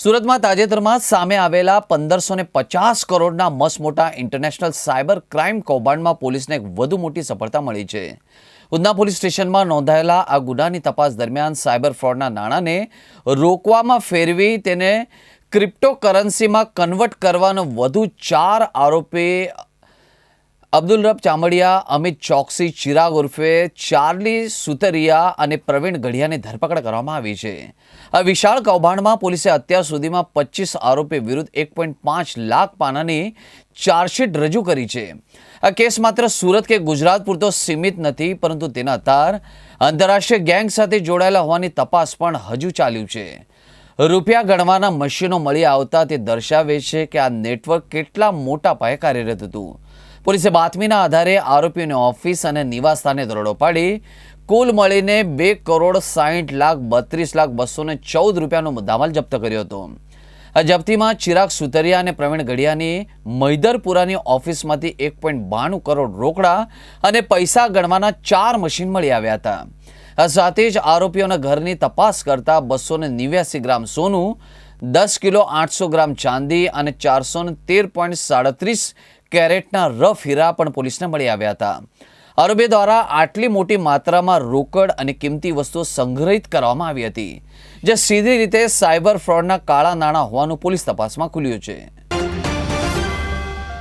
સુરતમાં તાજેતરમાં સામે આવેલા પંદરસો ને પચાસ કરોડના મસમોટા ઇન્ટરનેશનલ સાયબર ક્રાઇમ કૌભાંડમાં પોલીસને એક વધુ મોટી સફળતા મળી છે. ઉધના પોલીસ સ્ટેશનમાં નોંધાયેલા આ ગુનાની તપાસ દરમિયાન સાયબર ફ્રોડના નાણાંને રોકવામાં ફેરવી તેને ક્રિપ્ટોકરન્સીમાં કન્વર્ટ કરવાનો વધુ ચાર આરોપી અબ્દુલ રબ ચામડિયા, અમિત ચોકસી, ચિરાગ ઉર્ફે ચાર્લી સુતરિયા અને પ્રવીણ ગઢિયાની ધરપકડ કરવામાં આવી છે. આ વિશાળ કૌભાંડમાં પોલીસે અત્યાર સુધીમાં પચીસ આરોપી વિરુદ્ધ એક પાંચ લાખ પાનાની ચાર્જશીટ રજૂ કરી છે. આ કેસ માત્ર સુરત કે ગુજરાત પૂરતો સીમિત નથી, પરંતુ તેના તાર આંતરરાષ્ટ્રીય ગેંગ સાથે જોડાયેલા હોવાની તપાસ પણ હજુ ચાલ્યું છે. રૂપિયા ગણવાના મશીનો મળી આવતા તે દર્શાવે છે કે આ નેટવર્ક કેટલા મોટા પાયે કાર્યરત હતું. પોલીસે બાતમીના આધારે આરોપીઓની ઓફિસ અને નિવાસ સ્થાને દરોડો પાડી. કુલ મળીને બે કરોડ સાહીઠ લાખ બત્રીસ લાખ બસો ને ચૌદ રૂપિયાનો મુદ્દામાલ જપ્ત કર્યો હતો. આ જપ્તીમાં ચિરાગ સુતરિયા અને પ્રવીણ ગઢિયાની મૈદરપુરાની ઓફિસમાંથી એક પોઈન્ટ બાણું કરોડ રોકડા અને પૈસા ગણવાના ચાર મશીન મળી આવ્યા હતા. સાથે જ આરોપીઓના ઘરની તપાસ કરતા બસો ને નેવ્યાસી ગ્રામ સોનું દસ કિલો આઠસો ગ્રામ ચાંદી અને ચારસો તેર પોઈન્ટ સાડત્રીસ કેરેટના રફ હીરા પણ પોલીસને મળી આવ્યા હતા. આરોપી દ્વારા આટલી મોટી માત્રામાં રોકડ અને કિંમતી વસ્તુઓ સંગ્રહિત કરવામાં આવી હતી, જે સીધી રીતે સાયબર ફ્રોડના કાળા નાણાં હોવાનું પોલીસ તપાસમાં ખુલ્યું છે.